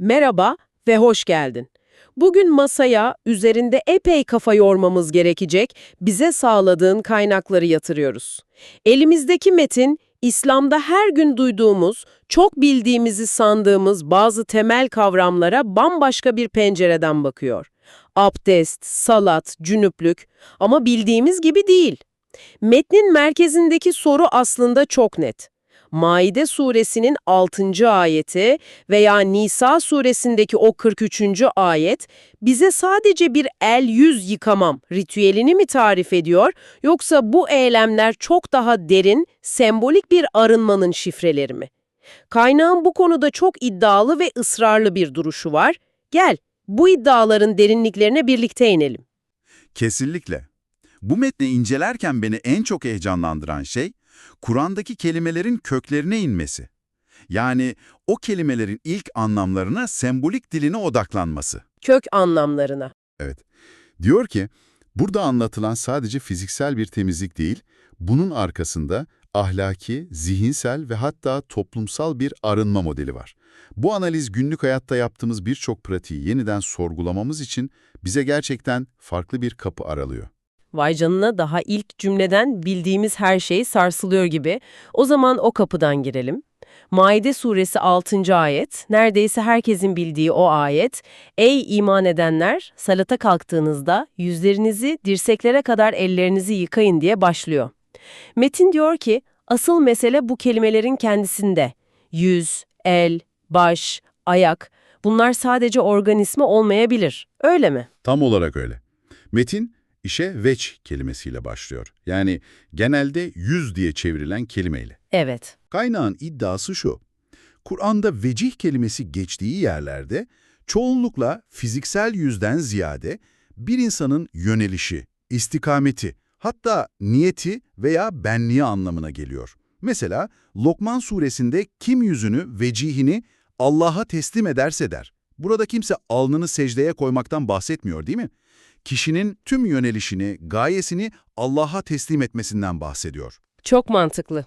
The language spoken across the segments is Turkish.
Merhaba ve hoş geldin. Bugün masaya üzerinde epey kafa yormamız gerekecek bize sağladığın kaynakları yatırıyoruz. Elimizdeki metin, İslam'da her gün duyduğumuz, çok bildiğimizi sandığımız bazı temel kavramlara bambaşka bir pencereden bakıyor. Abdest, salat, cünüplük ama bildiğimiz gibi değil. Metnin merkezindeki soru aslında çok net. Maide suresinin 6. ayeti veya Nisa suresindeki o 43. ayet bize sadece bir el yüz yıkamam ritüelini mi tarif ediyor yoksa bu eylemler çok daha derin, sembolik bir arınmanın şifreleri mi? Kaynağın bu konuda çok iddialı ve ısrarlı bir duruşu var. Gel, bu iddiaların derinliklerine birlikte inelim. Kesinlikle. Bu metni incelerken beni en çok heyecanlandıran şey, Kur'an'daki kelimelerin köklerine inmesi. Yani o kelimelerin ilk anlamlarına sembolik diline odaklanması. Kök anlamlarına. Evet. Diyor ki, burada anlatılan sadece fiziksel bir temizlik değil, bunun arkasında ahlaki, zihinsel ve hatta toplumsal bir arınma modeli var. Bu analiz günlük hayatta yaptığımız birçok pratiği yeniden sorgulamamız için bize gerçekten farklı bir kapı aralıyor. Vay canına daha ilk cümleden bildiğimiz her şey sarsılıyor gibi. O zaman o kapıdan girelim. Maide suresi 6. ayet, neredeyse herkesin bildiği o ayet, Ey iman edenler, salata kalktığınızda yüzlerinizi dirseklere kadar ellerinizi yıkayın diye başlıyor. Metin diyor ki, asıl mesele bu kelimelerin kendisinde. Yüz, el, baş, ayak, bunlar sadece organizma olmayabilir. Öyle mi? Tam olarak öyle. Metin, işe veç kelimesiyle başlıyor. Yani genelde yüz diye çevrilen kelimeyle. Evet. Kaynağın iddiası şu. Kur'an'da vecih kelimesi geçtiği yerlerde çoğunlukla fiziksel yüzden ziyade bir insanın yönelişi, istikameti, hatta niyeti veya benliği anlamına geliyor. Mesela Lokman suresinde kim yüzünü, vecihini Allah'a teslim ederse der. Burada kimse alnını secdeye koymaktan bahsetmiyor değil mi? Kişinin tüm yönelişini, gayesini Allah'a teslim etmesinden bahsediyor. Çok mantıklı.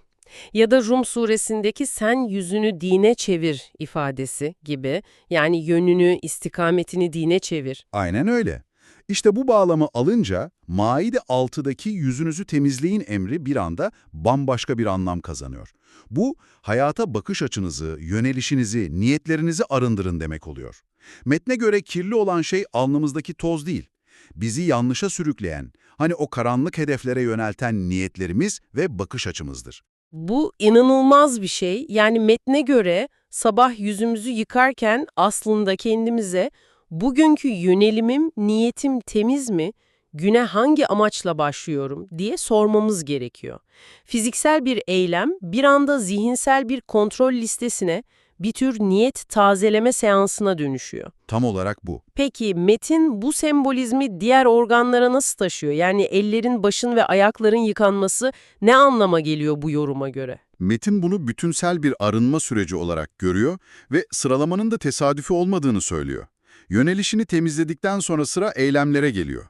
Ya da Rum suresindeki sen yüzünü dine çevir ifadesi gibi yani yönünü, istikametini dine çevir. Aynen öyle. İşte bu bağlamı alınca Maide 6'daki yüzünüzü temizleyin emri bir anda bambaşka bir anlam kazanıyor. Bu, hayata bakış açınızı, yönelişinizi, niyetlerinizi arındırın demek oluyor. Metne göre kirli olan şey alnımızdaki toz değil, bizi yanlışa sürükleyen, hani o karanlık hedeflere yönelten niyetlerimiz ve bakış açımızdır. Bu inanılmaz bir şey. Yani metne göre sabah yüzümüzü yıkarken aslında kendimize bugünkü yönelimim, niyetim temiz mi, güne hangi amaçla başlıyorum diye sormamız gerekiyor. Fiziksel bir eylem bir anda zihinsel bir kontrol listesine, bir tür niyet tazeleme seansına dönüşüyor. Tam olarak bu. Peki metin bu sembolizmi diğer organlara nasıl taşıyor? Yani ellerin, başın ve ayakların yıkanması ne anlama geliyor bu yoruma göre? Metin bunu bütünsel bir arınma süreci olarak görüyor ve sıralamanın da tesadüfi olmadığını söylüyor. Yönelişini temizledikten sonra sıra eylemlere geliyor.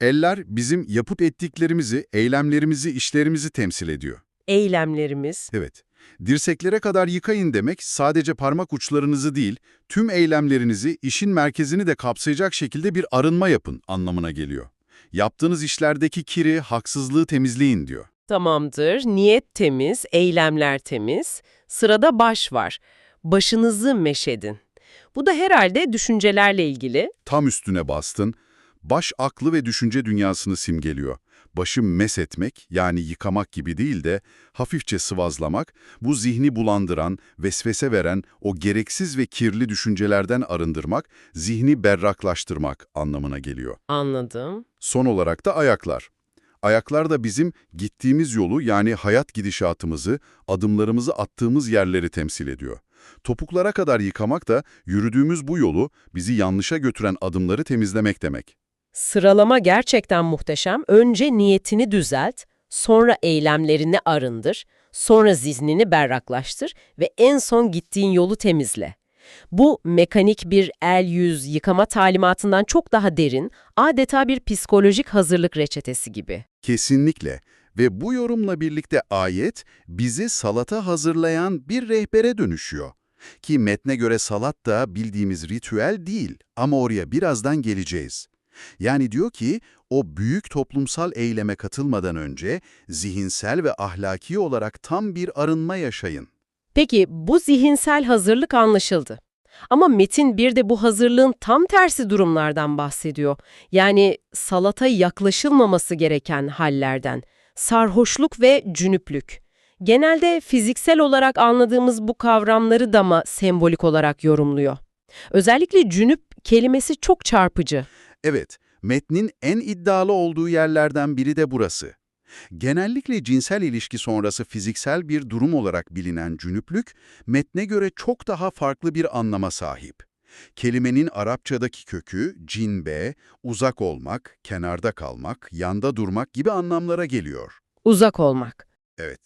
Eller bizim yapıp ettiklerimizi, eylemlerimizi, işlerimizi temsil ediyor. Eylemlerimiz. Evet. Dirseklere kadar yıkayın demek sadece parmak uçlarınızı değil, tüm eylemlerinizi, işin merkezini de kapsayacak şekilde bir arınma yapın anlamına geliyor. Yaptığınız işlerdeki kiri, haksızlığı temizleyin diyor. Tamamdır. Niyet temiz, eylemler temiz. Sırada baş var. Başınızı meşedin. Bu da herhalde düşüncelerle ilgili. Tam üstüne bastın, baş aklı ve düşünce dünyasını simgeliyor. Başı mesetmek yani yıkamak gibi değil de hafifçe sıvazlamak, bu zihni bulandıran, vesvese veren o gereksiz ve kirli düşüncelerden arındırmak, zihni berraklaştırmak anlamına geliyor. Anladım. Son olarak da ayaklar. Ayaklar da bizim gittiğimiz yolu yani hayat gidişatımızı, adımlarımızı attığımız yerleri temsil ediyor. Topuklara kadar yıkamak da yürüdüğümüz bu yolu, bizi yanlışa götüren adımları temizlemek demek. Sıralama gerçekten muhteşem. Önce niyetini düzelt, sonra eylemlerini arındır, sonra zihnini berraklaştır ve en son gittiğin yolu temizle. Bu mekanik bir el yüz yıkama talimatından çok daha derin, adeta bir psikolojik hazırlık reçetesi gibi. Kesinlikle. Ve bu yorumla birlikte ayet bizi salata hazırlayan bir rehbere dönüşüyor. Ki metne göre salat da bildiğimiz ritüel değil ama oraya birazdan geleceğiz. Yani diyor ki o büyük toplumsal eyleme katılmadan önce zihinsel ve ahlaki olarak tam bir arınma yaşayın. Peki bu zihinsel hazırlık anlaşıldı. Ama Metin bir de bu hazırlığın tam tersi durumlardan bahsediyor. Yani salata yaklaşılmaması gereken hallerden. Sarhoşluk ve cünüplük. Genelde fiziksel olarak anladığımız bu kavramları da mı sembolik olarak yorumluyor? Özellikle cünüp kelimesi çok çarpıcı. Evet, metnin en iddialı olduğu yerlerden biri de burası. Genellikle cinsel ilişki sonrası fiziksel bir durum olarak bilinen cünüplük, metne göre çok daha farklı bir anlama sahip. Kelimenin Arapçadaki kökü cinbe, uzak olmak, kenarda kalmak, yanda durmak gibi anlamlara geliyor. Uzak olmak. Evet.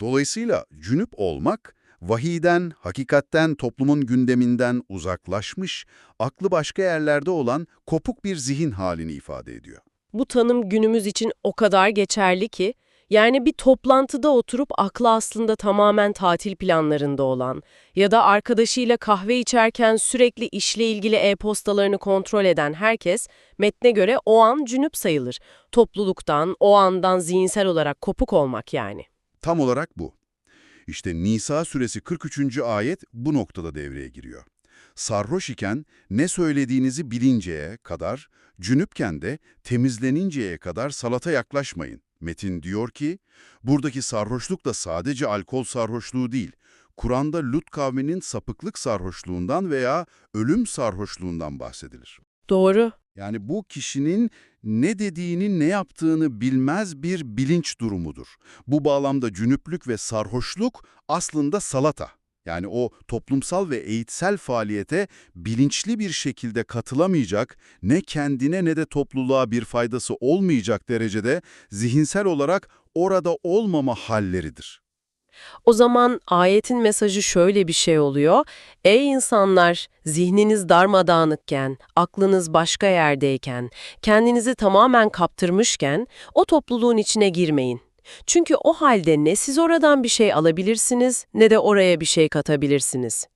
Dolayısıyla cünüp olmak, vahiden, hakikatten, toplumun gündeminden uzaklaşmış, aklı başka yerlerde olan kopuk bir zihin halini ifade ediyor. Bu tanım günümüz için o kadar geçerli ki, yani bir toplantıda oturup aklı aslında tamamen tatil planlarında olan ya da arkadaşıyla kahve içerken sürekli işle ilgili e-postalarını kontrol eden herkes metne göre o an cünüp sayılır. Topluluktan, o andan zihinsel olarak kopuk olmak yani. Tam olarak bu. İşte Nisa suresi 43. ayet bu noktada devreye giriyor. Sarhoş iken ne söylediğinizi bilinceye kadar, cünüpken de temizleninceye kadar salata yaklaşmayın. Metin diyor ki, buradaki sarhoşluk da sadece alkol sarhoşluğu değil, Kur'an'da Lut kavminin sapıklık sarhoşluğundan veya ölüm sarhoşluğundan bahsedilir. Doğru. Yani bu kişinin ne dediğini, ne yaptığını bilmez bir bilinç durumudur. Bu bağlamda cünüplük ve sarhoşluk aslında salata. Yani o toplumsal ve eğitsel faaliyete bilinçli bir şekilde katılamayacak, ne kendine ne de topluluğa bir faydası olmayacak derecede zihinsel olarak orada olmama halleridir. O zaman ayetin mesajı şöyle bir şey oluyor. Ey insanlar, zihniniz darmadağınıkken, aklınız başka yerdeyken, kendinizi tamamen kaptırmışken o topluluğun içine girmeyin. Çünkü o halde ne siz oradan bir şey alabilirsiniz ne de oraya bir şey katabilirsiniz.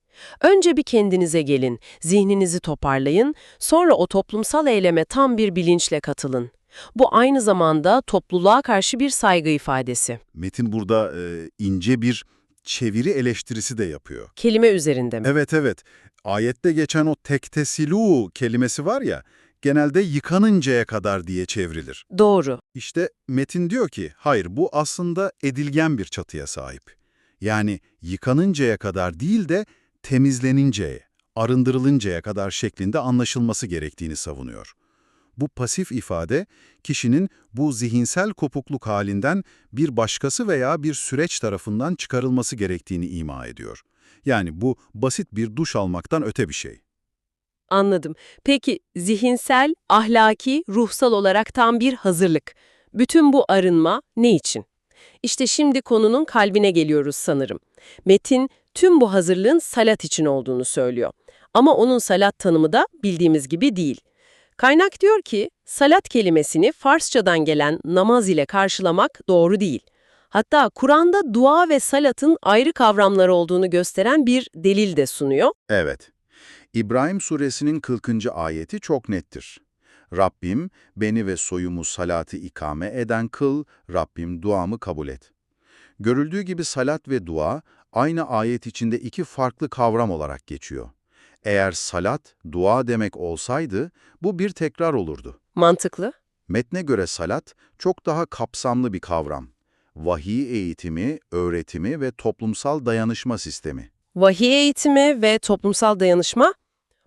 Önce bir kendinize gelin, zihninizi toparlayın, sonra o toplumsal eyleme tam bir bilinçle katılın. Bu aynı zamanda topluluğa karşı bir saygı ifadesi. Metin burada e, ince bir çeviri eleştirisi de yapıyor. Kelime üzerinde mi? Evet evet. Ayette geçen o tektesilu kelimesi var ya, genelde yıkanıncaya kadar diye çevrilir. Doğru. İşte Metin diyor ki, hayır bu aslında edilgen bir çatıya sahip. Yani yıkanıncaya kadar değil de temizleninceye, arındırılıncaya kadar şeklinde anlaşılması gerektiğini savunuyor. Bu pasif ifade, kişinin bu zihinsel kopukluk halinden bir başkası veya bir süreç tarafından çıkarılması gerektiğini ima ediyor. Yani bu basit bir duş almaktan öte bir şey. Anladım. Peki zihinsel, ahlaki, ruhsal olarak tam bir hazırlık. Bütün bu arınma ne için? İşte şimdi konunun kalbine geliyoruz sanırım. Metin tüm bu hazırlığın salat için olduğunu söylüyor. Ama onun salat tanımı da bildiğimiz gibi değil. Kaynak diyor ki, salat kelimesini Farsçadan gelen namaz ile karşılamak doğru değil. Hatta Kur'an'da dua ve salatın ayrı kavramları olduğunu gösteren bir delil de sunuyor. Evet. İbrahim suresinin 40. ayeti çok nettir. Rabbim beni ve soyumu salatı ikame eden kıl, Rabbim duamı kabul et. Görüldüğü gibi salat ve dua aynı ayet içinde iki farklı kavram olarak geçiyor. Eğer salat, dua demek olsaydı bu bir tekrar olurdu. Mantıklı. Metne göre salat çok daha kapsamlı bir kavram. Vahiy eğitimi, öğretimi ve toplumsal dayanışma sistemi. Vahiy eğitimi ve toplumsal dayanışma,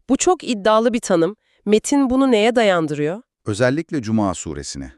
bu çok iddialı bir tanım. Metin bunu neye dayandırıyor? Özellikle Cuma suresine.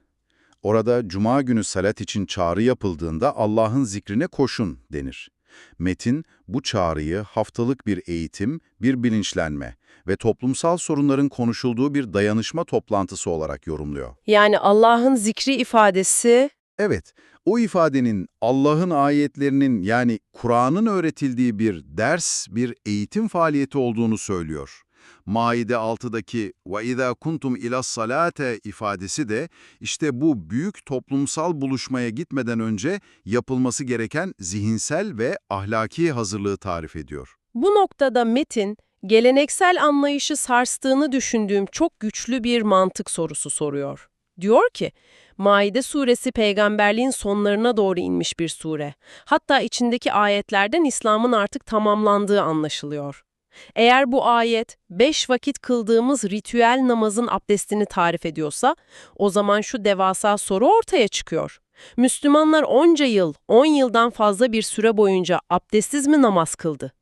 Orada Cuma günü salat için çağrı yapıldığında Allah'ın zikrine koşun denir. Metin bu çağrıyı haftalık bir eğitim, bir bilinçlenme ve toplumsal sorunların konuşulduğu bir dayanışma toplantısı olarak yorumluyor. Yani Allah'ın zikri ifadesi, Evet, o ifadenin Allah'ın ayetlerinin yani Kur'an'ın öğretildiği bir ders, bir eğitim faaliyeti olduğunu söylüyor. Maide 6'daki وَاِذَا kuntum ila salate ifadesi de işte bu büyük toplumsal buluşmaya gitmeden önce yapılması gereken zihinsel ve ahlaki hazırlığı tarif ediyor. Bu noktada Metin, geleneksel anlayışı sarstığını düşündüğüm çok güçlü bir mantık sorusu soruyor. Diyor ki, Maide suresi peygamberliğin sonlarına doğru inmiş bir sure. Hatta içindeki ayetlerden İslam'ın artık tamamlandığı anlaşılıyor. Eğer bu ayet beş vakit kıldığımız ritüel namazın abdestini tarif ediyorsa, o zaman şu devasa soru ortaya çıkıyor. Müslümanlar onca yıl, 10 yıldan fazla bir süre boyunca abdestsiz mi namaz kıldı?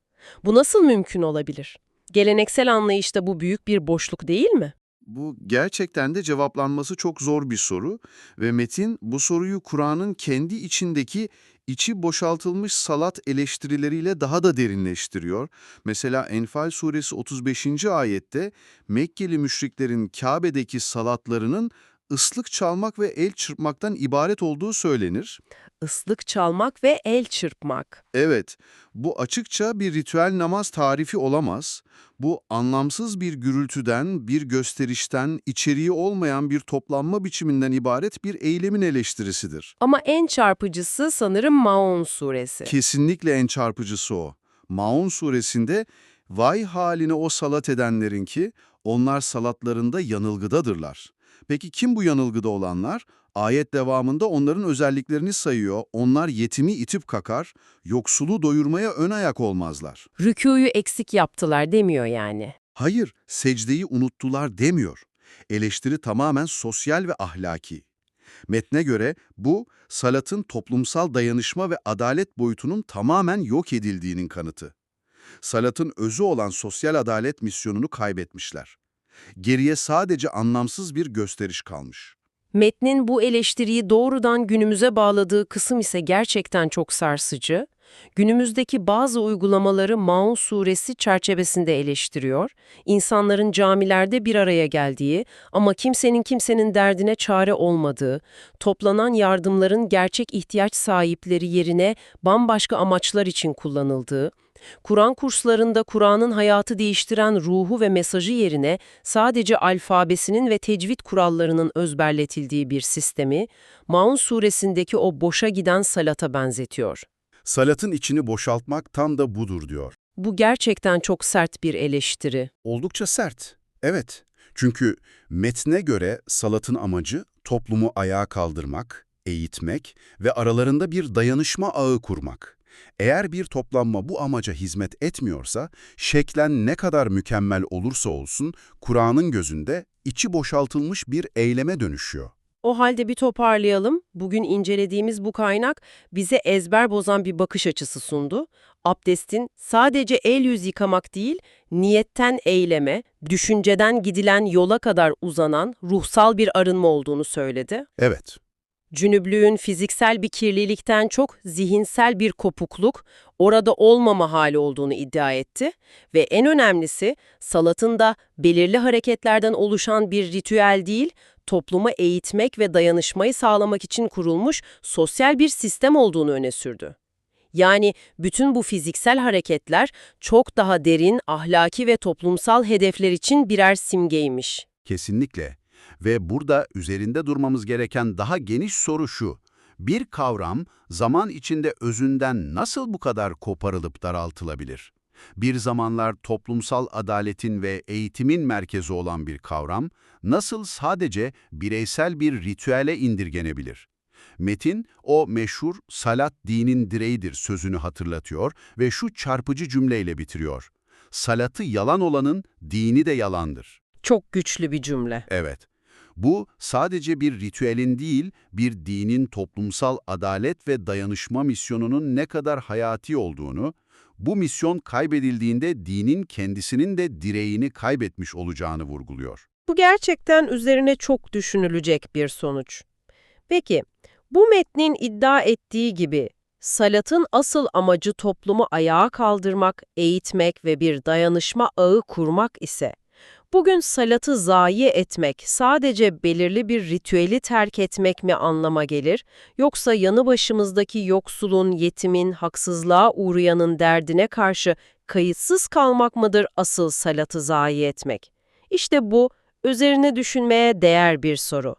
Bu nasıl mümkün olabilir? Geleneksel anlayışta bu büyük bir boşluk değil mi? Bu gerçekten de cevaplanması çok zor bir soru ve Metin bu soruyu Kur'an'ın kendi içindeki içi boşaltılmış salat eleştirileriyle daha da derinleştiriyor. Mesela Enfal suresi 35. ayette Mekkeli müşriklerin Kabe'deki salatlarının ıslık çalmak ve el çırpmaktan ibaret olduğu söylenir. Islık çalmak ve el çırpmak. Evet, bu açıkça bir ritüel namaz tarifi olamaz. Bu anlamsız bir gürültüden, bir gösterişten, içeriği olmayan bir toplanma biçiminden ibaret bir eylemin eleştirisidir. Ama en çarpıcısı sanırım Maun suresi. Kesinlikle en çarpıcısı o. Maun suresinde vay haline o salat edenlerin ki onlar salatlarında yanılgıdadırlar. Peki kim bu yanılgıda olanlar? Ayet devamında onların özelliklerini sayıyor. Onlar yetimi itip kakar, yoksulu doyurmaya ön ayak olmazlar. Rükûyu eksik yaptılar demiyor yani. Hayır, secdeyi unuttular demiyor. Eleştiri tamamen sosyal ve ahlaki. Metne göre bu, salatın toplumsal dayanışma ve adalet boyutunun tamamen yok edildiğinin kanıtı. Salatın özü olan sosyal adalet misyonunu kaybetmişler. Geriye sadece anlamsız bir gösteriş kalmış. Metnin bu eleştiriyi doğrudan günümüze bağladığı kısım ise gerçekten çok sarsıcı. Günümüzdeki bazı uygulamaları Maun suresi çerçevesinde eleştiriyor. İnsanların camilerde bir araya geldiği ama kimsenin kimsenin derdine çare olmadığı, toplanan yardımların gerçek ihtiyaç sahipleri yerine bambaşka amaçlar için kullanıldığı, Kur'an kurslarında Kur'an'ın hayatı değiştiren ruhu ve mesajı yerine sadece alfabesinin ve tecvid kurallarının özberletildiği bir sistemi, Maun suresindeki o boşa giden salata benzetiyor. Salatın içini boşaltmak tam da budur diyor. Bu gerçekten çok sert bir eleştiri. Oldukça sert. Evet. Çünkü metne göre salatın amacı toplumu ayağa kaldırmak, eğitmek ve aralarında bir dayanışma ağı kurmak. Eğer bir toplanma bu amaca hizmet etmiyorsa, şeklen ne kadar mükemmel olursa olsun, Kur'an'ın gözünde içi boşaltılmış bir eyleme dönüşüyor. O halde bir toparlayalım. Bugün incelediğimiz bu kaynak bize ezber bozan bir bakış açısı sundu. Abdestin sadece el yüz yıkamak değil, niyetten eyleme, düşünceden gidilen yola kadar uzanan ruhsal bir arınma olduğunu söyledi. Evet, Cünüplüğün fiziksel bir kirlilikten çok zihinsel bir kopukluk, orada olmama hali olduğunu iddia etti ve en önemlisi salatın da belirli hareketlerden oluşan bir ritüel değil, toplumu eğitmek ve dayanışmayı sağlamak için kurulmuş sosyal bir sistem olduğunu öne sürdü. Yani bütün bu fiziksel hareketler çok daha derin, ahlaki ve toplumsal hedefler için birer simgeymiş. kesinlikle. Ve burada üzerinde durmamız gereken daha geniş soru şu. Bir kavram zaman içinde özünden nasıl bu kadar koparılıp daraltılabilir? Bir zamanlar toplumsal adaletin ve eğitimin merkezi olan bir kavram nasıl sadece bireysel bir ritüele indirgenebilir? Metin, o meşhur salat dinin direğidir sözünü hatırlatıyor ve şu çarpıcı cümleyle bitiriyor. Salatı yalan olanın dini de yalandır. Çok güçlü bir cümle. Evet. Bu sadece bir ritüelin değil, bir dinin toplumsal adalet ve dayanışma misyonunun ne kadar hayati olduğunu, bu misyon kaybedildiğinde dinin kendisinin de direğini kaybetmiş olacağını vurguluyor. Bu gerçekten üzerine çok düşünülecek bir sonuç. Peki, bu metnin iddia ettiği gibi salatın asıl amacı toplumu ayağa kaldırmak, eğitmek ve bir dayanışma ağı kurmak ise, bugün salatı zayi etmek sadece belirli bir ritüeli terk etmek mi anlama gelir, yoksa yanı başımızdaki yoksulun, yetimin, haksızlığa uğrayanın derdine karşı kayıtsız kalmak mıdır asıl salatı zayi etmek? İşte bu, üzerine düşünmeye değer bir soru.